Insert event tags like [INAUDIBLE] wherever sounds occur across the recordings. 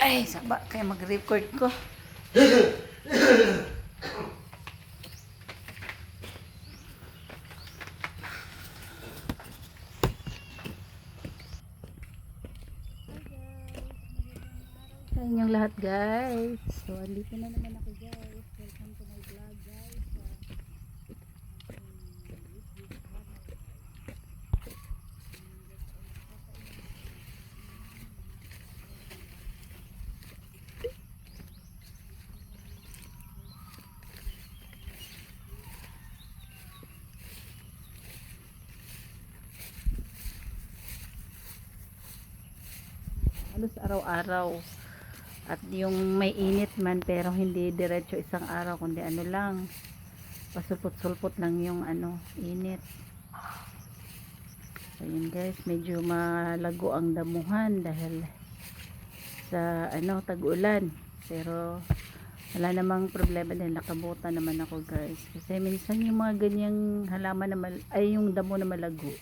Ay, saba kaya mag-record ko. Sa inyong lahat guys. So, andito na naman ako guys. Welcome to my vlog guys. Halos araw-araw. At yung may init man pero hindi diretso isang araw kundi ano lang pasulpot-sulpot lang yung ano init. So guys medyo malago ang damuhan dahil sa ano tag-ulan. Pero wala namang problema dahil nakabuta naman ako guys. Kasi minsan yung mga ganyang halaman na mal ay yung damo na malago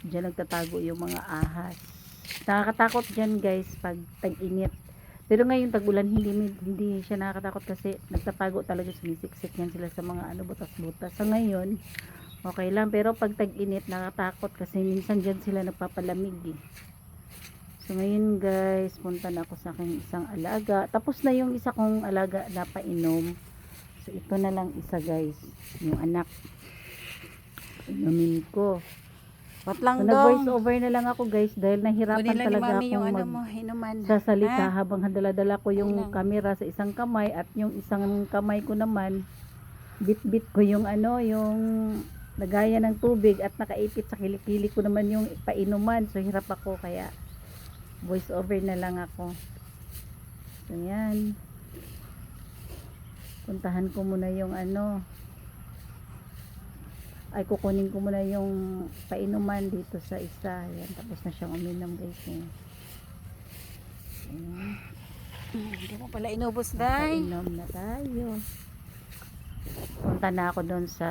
dyan nagtatago yung mga ahas nakakatakot dyan guys pag tag-init. Pero ngayon tag-ulan hindi hindi siya nakakatakot kasi nagtatago talaga sumisiksik yan sila sa mga ano butas-butas. Sa ngayon okay lang. Pero pag tag-init nakakatakot kasi minsan dyan sila nagpapalamig eh. so ngayon guys punta na ako sa aking isang alaga. Tapos na yung isa kong alaga na painom. So ito na lang isa guys yung anak. Inumin ko Ba't lang So, nag-voice over na lang ako guys dahil nahirapan ni talaga mami yung akong ano mo, hinuman. sasalita Ha? habang dala-dala ko yung camera sa isang kamay at yung isang kamay ko naman bit-bit ko yung ano yung lagaya ng tubig at nakaipit sa kilikili ko naman yung painuman. So hirap ako kaya voice over na lang ako. So yan. Puntahan ko muna yung ano ay kukunin ko muna yung painuman dito sa isa yan tapos na siyang uminom guys eh. Hmm, Hindi mo pala inubos, day. Painom na tayo. Punta na ako doon sa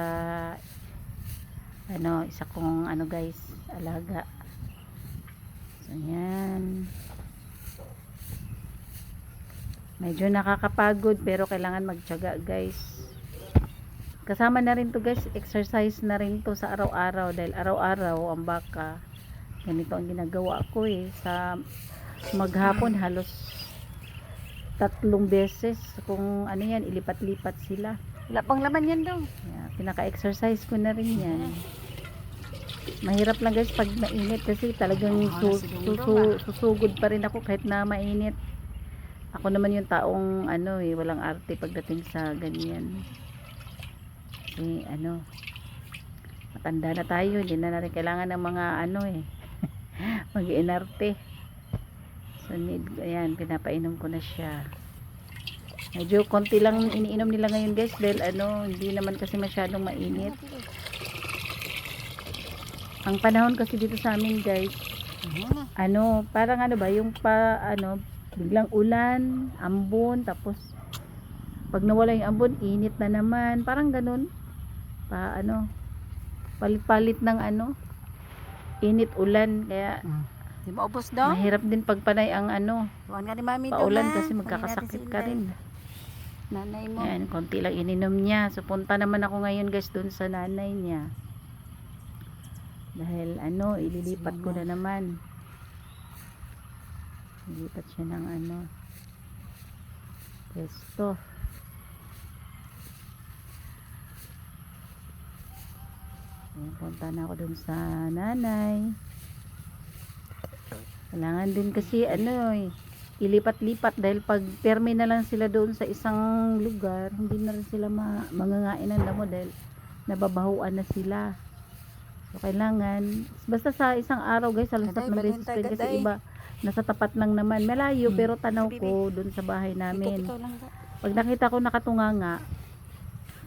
ano, isa kong ano guys, alaga. So yan. Medyo nakakapagod pero kailangan magtiyaga guys. Kasama na rin to guys, exercise na rin to sa araw-araw. Dahil araw-araw ang baka ganito ang ginagawa ko eh. Sa maghapon halos tatlong beses kung ano yan ilipat-lipat sila. Wala pang laman yan daw. yeah, pinaka-exercise ko na rin yan. Mahirap lang guys pag mainit kasi talagang su- siguro susu- susugod pa rin ako kahit na mainit. Ako naman yung taong ano eh walang arte pagdating sa ganyan kasi ano matanda na tayo hindi na natin kailangan ng mga ano eh [LAUGHS] mag-inarte. So need ayan pinapainom ko na siya. Medyo konti lang iniinom nila ngayon guys dahil ano hindi naman kasi masyadong mainit. Ang panahon kasi dito sa amin guys ano parang ano ba yung pa ano biglang ulan ambon tapos pag nawala yung ambon init na naman parang ganun pa ano palit-palit ng ano init ulan kaya Di ba ubos daw? mahirap din pagpanay ang ano Huwag nga ni mami paulan kasi magkakasakit ka Inday. rin Nanay mo. Ayan, konti lang ininom niya. So, punta naman ako ngayon guys dun sa nanay niya. Dahil ano, ililipat ko na naman. Ililipat siya ng ano. Pwesto. Ayan, punta na ako dun sa nanay. Kailangan din kasi ano eh, ilipat-lipat dahil pag perme na lang sila doon sa isang lugar, hindi na rin sila ma mangangain ng damo dahil nababahuan na sila. So, kailangan, basta sa isang araw guys, Aday, tatlong beses pwede kasi iba, nasa tapat lang naman. Malayo, Hmm. pero tanaw ko doon sa bahay namin. Pag nakita ko nakatunganga,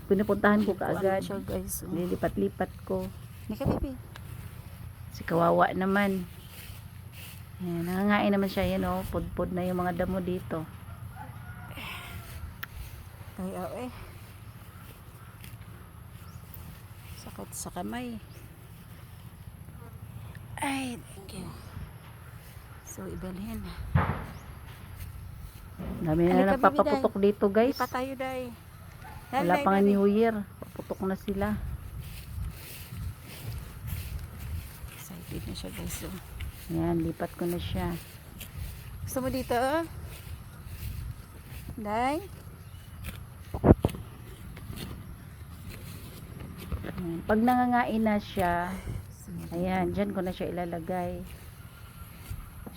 pinupuntahan ko kaagad. Ano siya, guys. Lilipat-lipat ko. Nika, baby. Si kawawa naman. Ayan, nangangain naman siya yan oh. Pudpud na yung mga damo dito. Kaya, eh. Sakit sa kamay. Ay, thank you. So, ibalhin. Dami na nagpapaputok dito guys. Pa tayo, day. Wala pa nga New Year. Paputok na sila. Excited na siya, guys. oh. Yan, lipat ko na siya. Gusto mo dito, oh? Day? Pag nangangain na siya, ayan, dyan ko na siya ilalagay.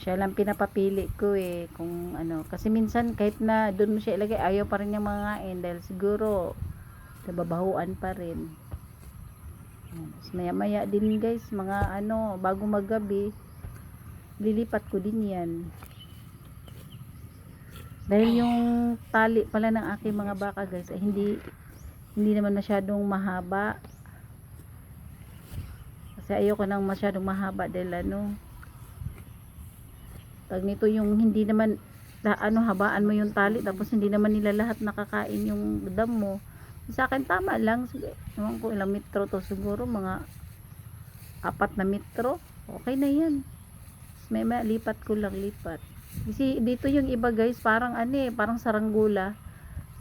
Siya lang pinapapili ko eh, kung ano. Kasi minsan, kahit na doon mo siya ilagay, ayaw pa rin niya mangain dahil siguro, nababahuan pa rin. Tapos Maya maya din guys, mga ano, bago maggabi, lilipat ko din yan. Dahil yung tali pala ng aking mga baka guys, ay hindi hindi naman masyadong mahaba. Kasi ayoko nang masyadong mahaba dahil ano, pag nito yung hindi naman na, ano habaan mo yung tali tapos hindi naman nila lahat nakakain yung dam mo. Sa akin tama lang. Ewan ko ilang metro to siguro mga apat na metro. Okay na yan. May may lipat ko lang lipat. Kasi dito yung iba guys, parang ano eh, parang saranggula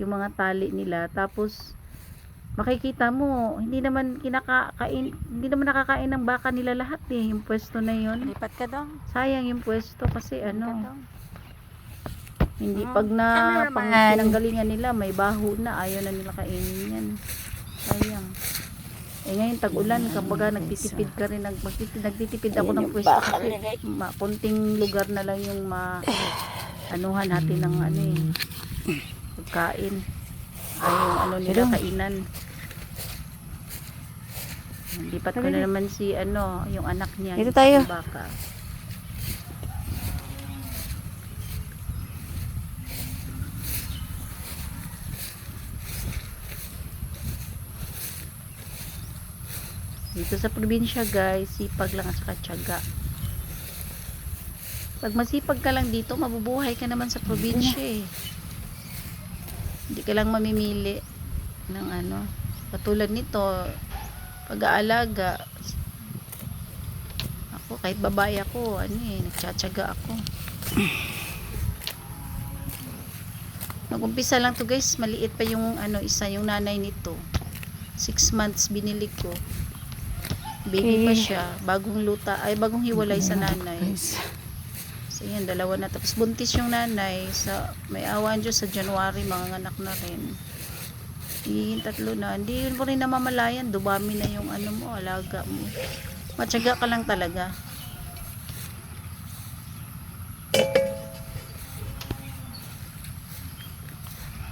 yung mga tali nila. Tapos makikita mo, hindi naman kinakain, hindi naman nakakain ng baka nila lahat eh, yung pwesto na yon. Lipat ka dong. Sayang yung pwesto kasi Lipat ano, dong. hindi Ah, pag na pang pinanggalingan nila, may baho na, ayaw na nila kainin yan. Sayang. Eh ngayon tag-ulan, kapag nagtitipid ka rin, nag, magtitipid, nagtitipid ako ng pwesto kasi ma, punting lugar na lang yung ma, anuhan natin ng ano eh, pagkain. Ay, yung ano nila, kainan. Lipat ko na naman si ano, yung anak niya. Dito tayo. Baka. Dito sa probinsya guys, sipag lang at saka tiyaga. Pag masipag ka lang dito, mabubuhay ka naman sa probinsya eh. Hindi ka lang mamimili ng ano. Katulad nito, pag-aalaga. Ako, kahit babae ako, ano eh, nagtsatsaga ako. Nag-umpisa lang to guys, maliit pa yung ano, isa, yung nanay nito. Six months binili ko. Baby pa Okay. siya, bagong luta, ay bagong hiwalay sa nanay. So yan, dalawa na. Tapos buntis yung nanay. Sa, may awan Diyos sa January, mga anak na rin. Higiging tatlo na. Hindi yun po rin namamalayan. Dubami na yung ano mo, alaga mo. Matyaga ka lang talaga.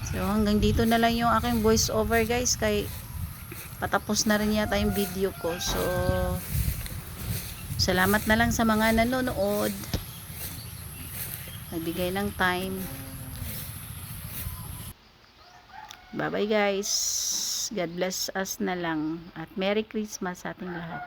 So hanggang dito na lang yung aking voice over guys. Kay patapos na rin yata yung video ko. So salamat na lang sa mga nanonood nagbigay ng time. Bye bye guys. God bless us na lang. At Merry Christmas sa ating lahat.